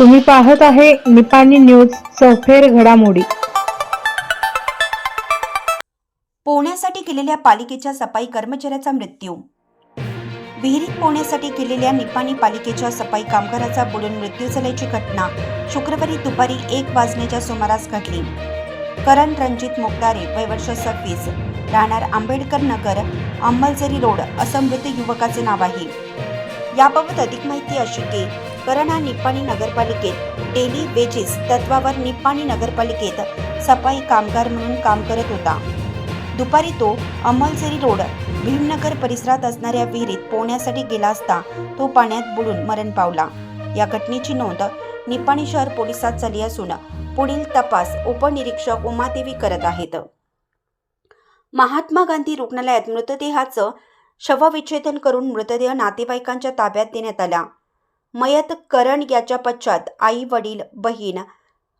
तुम्ही पाहत आहे निपाणी न्यूज सफेर घडामोडी. पोहण्यासाठी केलेल्या पालिकेच्या सफाई कर्मचाऱ्याचा मृत्यू. विहिरीत पोहण्यासाठी केलेल्या निपाणी पालिकेच्या सफाई कामगाराचा बुडून मृत्यू झाल्याची घटना शुक्रवारी दुपारी एक वाजण्याच्या सुमारास घडली. करण रणजित मोकदारे वय वर्ष सव्वीस राहणार आंबेडकर नगर अंमलझरी रोड असं मृत युवकाचे नाव आहे. याबाबत अधिक माहिती अशी की करण हा निपाणी नगरपालिकेत डेली वेजेस तत्वावर निपाणी नगरपालिकेत सफाई कामगार म्हणून काम करत होता. दुपारी तो अंमलझरी रोड भीमनगर परिसरात असणाऱ्या विहिरीत पोहण्यासाठी गेला असता तो पाण्यात बुडून मरण पावला. या घटनेची नोंद निपाणी शहर पोलिसात झाली असून पुढील तपास उपनिरीक्षक उमादेवी करत आहेत. महात्मा गांधी रुग्णालयात मृतदेहाचं शवविच्छेदन करून मृतदेह नातेवाईकांच्या ताब्यात देण्यात आला. मयत करण याच्या पश्चात आई वडील बहीण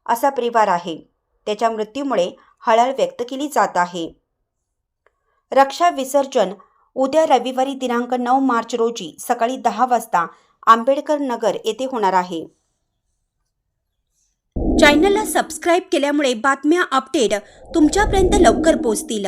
असा परिवार आहे. त्याच्या मृत्यूमुळे हळहळ व्यक्त केली जात आहे. रक्षा विसर्जन उद्या रविवारी दिनांक नऊ मार्च रोजी सकाळी दहा वाजता आंबेडकर नगर येथे होणार आहे. चॅनलला सबस्क्राईब केल्यामुळे बातम्या अपडेट तुमच्यापर्यंत लवकर पोहोचतील.